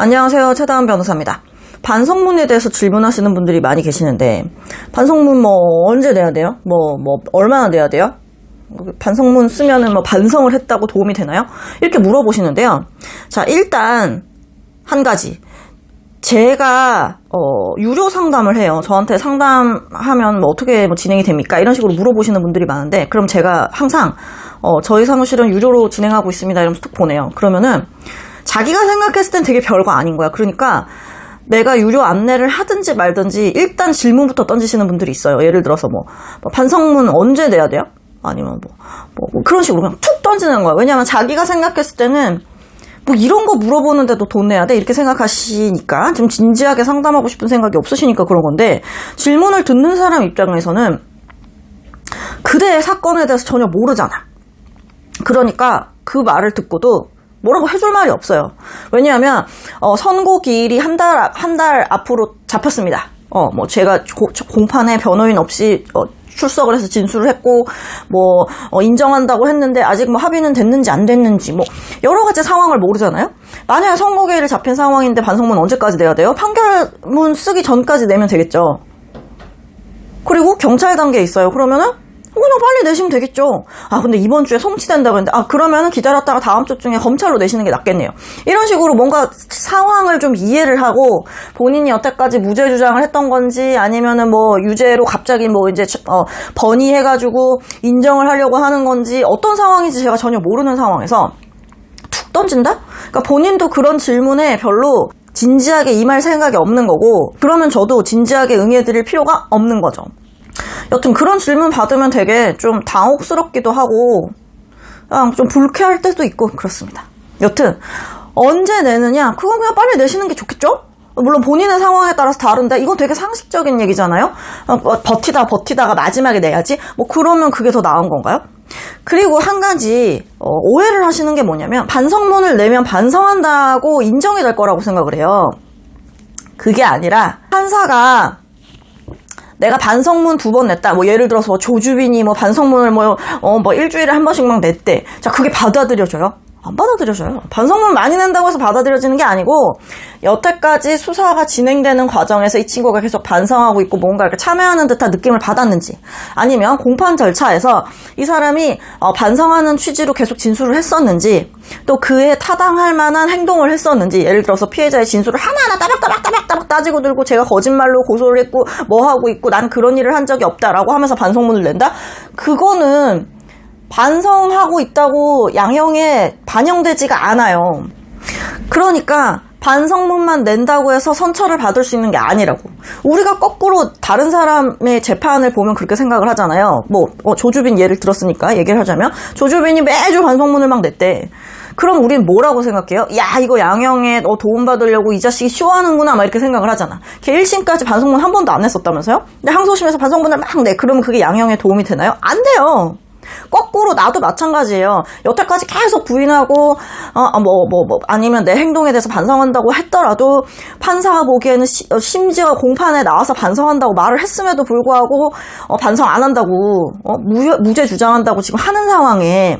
안녕하세요. 최다은 변호사입니다. 반성문에 대해서 질문하시는 분들이 많이 계시는데, 반성문 뭐 언제 내야 돼요? 뭐, 뭐, 얼마나 내야 돼요? 반성문 쓰면은 뭐 반성을 했다고 도움이 되나요? 이렇게 물어보시는데요. 자, 일단, 한 가지. 제가, 어, 유료 상담을 해요. 저한테 상담하면 뭐 어떻게 뭐 진행이 됩니까? 이런 식으로 물어보시는 분들이 많은데, 그럼 제가 항상, 어, 저희 사무실은 유료로 진행하고 있습니다. 이러면서 툭 보내요. 그러면은, 자기가 생각했을 땐 되게 별거 아닌 거야. 그러니까 내가 유료 안내를 하든지 말든지 일단 질문부터 던지시는 분들이 있어요. 예를 들어서 뭐, 뭐 반성문 언제 내야 돼요? 아니면 뭐, 뭐, 뭐 그런 식으로 그냥 툭 던지는 거야. 왜냐하면 자기가 생각했을 때는 뭐 이런 거 물어보는데도 돈 내야 돼? 이렇게 생각하시니까 좀 진지하게 상담하고 싶은 생각이 없으시니까 그런 건데 질문을 듣는 사람 입장에서는 그대의 사건에 대해서 전혀 모르잖아. 그러니까 그 말을 듣고도 뭐라고 해줄 말이 없어요. 왜냐하면 어, 선고 기일이 한 달 한 달 앞으로 잡혔습니다. 어, 뭐 제가 고, 공판에 변호인 없이 어, 출석을 해서 진술을 했고 뭐 어, 인정한다고 했는데 아직 뭐 합의는 됐는지 안 됐는지 뭐 여러 가지 상황을 모르잖아요. 만약에 선고기일이 잡힌 상황인데 반성문 언제까지 내야 돼요? 판결문 쓰기 전까지 내면 되겠죠. 그리고 경찰 단계에 있어요. 그러면은 그냥 빨리 내시면 되겠죠. 아, 근데 이번 주에 송치된다고 했는데, 아, 그러면은 기다렸다가 다음 주 중에 검찰로 내시는 게 낫겠네요. 이런 식으로 뭔가 상황을 좀 이해를 하고, 본인이 여태까지 무죄 주장을 했던 건지, 아니면은 뭐, 유죄로 갑자기 뭐 이제, 어, 번의해가지고 인정을 하려고 하는 건지, 어떤 상황인지 제가 전혀 모르는 상황에서 툭 던진다? 그러니까 본인도 그런 질문에 별로 진지하게 임할 생각이 없는 거고, 그러면 저도 진지하게 응해드릴 필요가 없는 거죠. 여튼 그런 질문 받으면 되게 좀 당혹스럽기도 하고 그냥 좀 불쾌할 때도 있고 그렇습니다. 여튼 언제 내느냐 그건 그냥 빨리 내시는 게 좋겠죠? 물론 본인의 상황에 따라서 다른데 이건 되게 상식적인 얘기잖아요. 어, 뭐 버티다 버티다가 마지막에 내야지. 뭐 그러면 그게 더 나은 건가요? 그리고 한 가지 어, 오해를 하시는 게 뭐냐면 반성문을 내면 반성한다고 인정이 될 거라고 생각을 해요. 그게 아니라 판사가 내가 반성문 두 번 냈다. 뭐 예를 들어서 뭐 조주빈이 뭐 반성문을 뭐, 어, 뭐 일주일에 한 번씩 막 냈대. 자, 그게 받아들여져요? 안 받아들여져요. 반성문 많이 낸다고 해서 받아들여지는 게 아니고 여태까지 수사가 진행되는 과정에서 이 친구가 계속 반성하고 있고 뭔가 이렇게 참여하는 듯한 느낌을 받았는지 아니면 공판 절차에서 이 사람이 어, 반성하는 취지로 계속 진술을 했었는지 또 그에 타당할 만한 행동을 했었는지 예를 들어서 피해자의 진술을 하나하나 따박 따박따박따박 따지고 들고 제가 거짓말로 고소를 했고 뭐 하고 있고 난 그런 일을 한 적이 없다라고 하면서 반성문을 낸다? 그거는 반성하고 있다고 양형에 반영되지가 않아요. 그러니까 반성문만 낸다고 해서 선처를 받을 수 있는 게 아니라고. 우리가 거꾸로 다른 사람의 재판을 보면 그렇게 생각을 하잖아요. 뭐, 어, 조주빈 예를 들었으니까 얘기를 하자면, 조주빈이 매주 반성문을 막 냈대. 그럼 우린 뭐라고 생각해요? 야, 이거 양형에 너 도움받으려고 이 자식이 쇼하는구나, 막 이렇게 생각을 하잖아. 걔 1심까지 반성문 한 번도 안 냈었다면서요? 근데 항소심에서 반성문을 막 내. 그러면 그게 양형에 도움이 되나요? 안 돼요. 거꾸로 나도 마찬가지예요. 여태까지 계속 부인하고 어, 뭐, 뭐, 뭐, 아니면 내 행동에 대해서 반성한다고 했더라도 판사가 보기에는 시, 어, 심지어 공판에 나와서 반성한다고 말을 했음에도 불구하고 어, 반성 안 한다고 어, 무, 무죄 주장한다고 지금 하는 상황에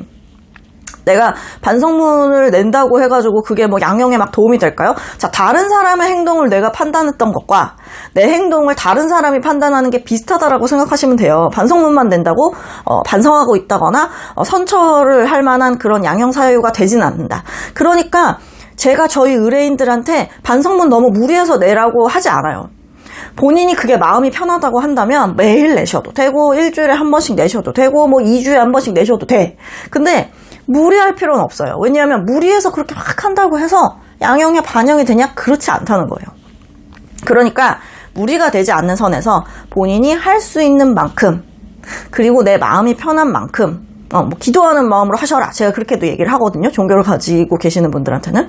내가 반성문을 낸다고 해가지고 그게 뭐 양형에 막 도움이 될까요? 자, 다른 사람의 행동을 내가 판단했던 것과 내 행동을 다른 사람이 판단하는 게 비슷하다라고 생각하시면 돼요. 반성문만 낸다고 어, 반성하고 있다거나 어, 선처를 할 만한 그런 양형 사유가 되진 않는다. 그러니까 제가 저희 의뢰인들한테 반성문 너무 무리해서 내라고 하지 않아요. 본인이 그게 마음이 편하다고 한다면 매일 내셔도 되고 일주일에 한 번씩 내셔도 되고 뭐 2주에 한 번씩 내셔도 돼. 근데 무리할 필요는 없어요. 왜냐하면 무리해서 그렇게 막 한다고 해서 양형에 반영이 되냐? 그렇지 않다는 거예요. 그러니까 무리가 되지 않는 선에서 본인이 할 수 있는 만큼 그리고 내 마음이 편한 만큼 어, 뭐 기도하는 마음으로 하셔라. 제가 그렇게도 얘기를 하거든요. 종교를 가지고 계시는 분들한테는.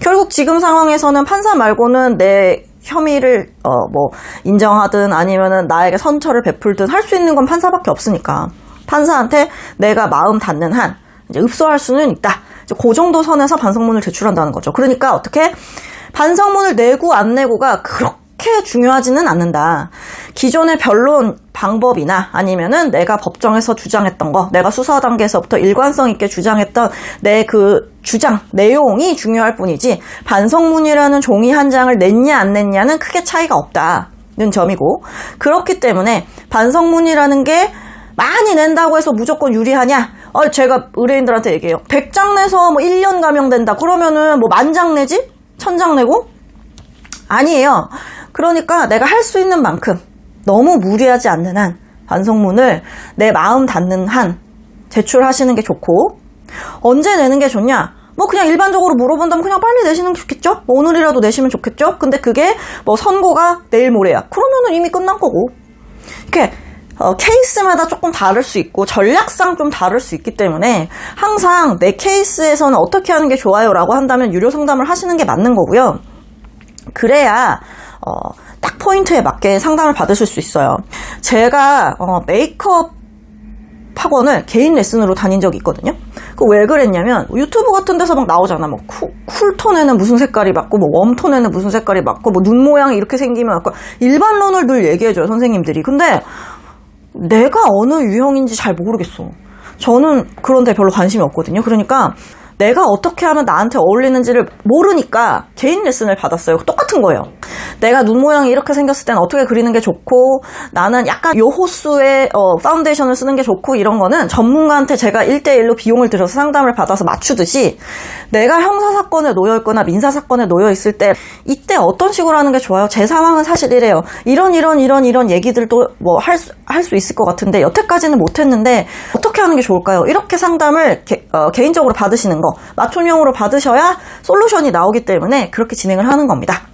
결국 지금 상황에서는 판사 말고는 내 혐의를 어, 뭐 인정하든 아니면은 나에게 선처를 베풀든 할 수 있는 건 판사밖에 없으니까 판사한테 내가 마음 닿는 한 이제 읍소할 수는 있다. 이제 그 정도 선에서 반성문을 제출한다는 거죠. 그러니까 어떻게 반성문을 내고 안 내고가 그렇게 중요하지는 않는다. 기존의 변론 방법이나 아니면은 내가 법정에서 주장했던 거, 내가 수사 단계에서부터 일관성 있게 주장했던 내 그 주장, 내용이 중요할 뿐이지 반성문이라는 종이 한 장을 냈냐 안 냈냐는 크게 차이가 없다는 점이고 그렇기 때문에 반성문이라는 게 많이 낸다고 해서 무조건 유리하냐? 어, 제가 의뢰인들한테 얘기해요. 100장 내서 뭐 1년 감형된다. 그러면은 뭐 만장 내지? 천장 내고? 아니에요. 그러니까 내가 할 수 있는 만큼 너무 무리하지 않는 한 반성문을 내 마음 닿는 한 제출하시는 게 좋고 언제 내는 게 좋냐? 뭐 그냥 일반적으로 물어본다면 그냥 빨리 내시는 게 좋겠죠? 뭐 오늘이라도 내시면 좋겠죠? 근데 그게 뭐 선고가 내일 모레야. 그러면은 이미 끝난 거고. 이렇게 어, 케이스마다 조금 다를 수 있고 전략상 좀 다를 수 있기 때문에 항상 내 케이스에서는 어떻게 하는 게 좋아요라고 한다면 유료 상담을 하시는 게 맞는 거고요. 그래야 어, 딱 포인트에 맞게 상담을 받으실 수 있어요. 제가 어, 메이크업 학원을 개인 레슨으로 다닌 적이 있거든요. 그 왜 그랬냐면 유튜브 같은 데서 막 나오잖아. 뭐 쿨, 쿨톤에는 무슨 색깔이 맞고 뭐 웜톤에는 무슨 색깔이 맞고 뭐 눈 모양이 이렇게 생기면 맞고 일반론을 늘 얘기해줘요 선생님들이. 근데 내가 어느 유형인지 잘 모르겠어. 저는 그런데 별로 관심이 없거든요. 그러니까 내가 어떻게 하면 나한테 어울리는지를 모르니까 개인 레슨을 받았어요. 똑같은 거예요. 내가 눈 모양이 이렇게 생겼을 땐 어떻게 그리는 게 좋고 나는 약간 요 호수의 어, 파운데이션을 쓰는 게 좋고 이런 거는 전문가한테 제가 1대1로 비용을 들여서 상담을 받아서 맞추듯이 내가 형사사건에 놓여있거나 민사사건에 놓여있을 때 이때 어떤 식으로 하는 게 좋아요? 제 상황은 사실 이래요. 이런 이런 이런 이런 얘기들도 뭐 할 수 할 수 있을 것 같은데 여태까지는 못했는데 어떻게 하는 게 좋을까요? 이렇게 상담을 개, 어, 개인적으로 받으시는 거 맞춤형으로 받으셔야 솔루션이 나오기 때문에 그렇게 진행을 하는 겁니다.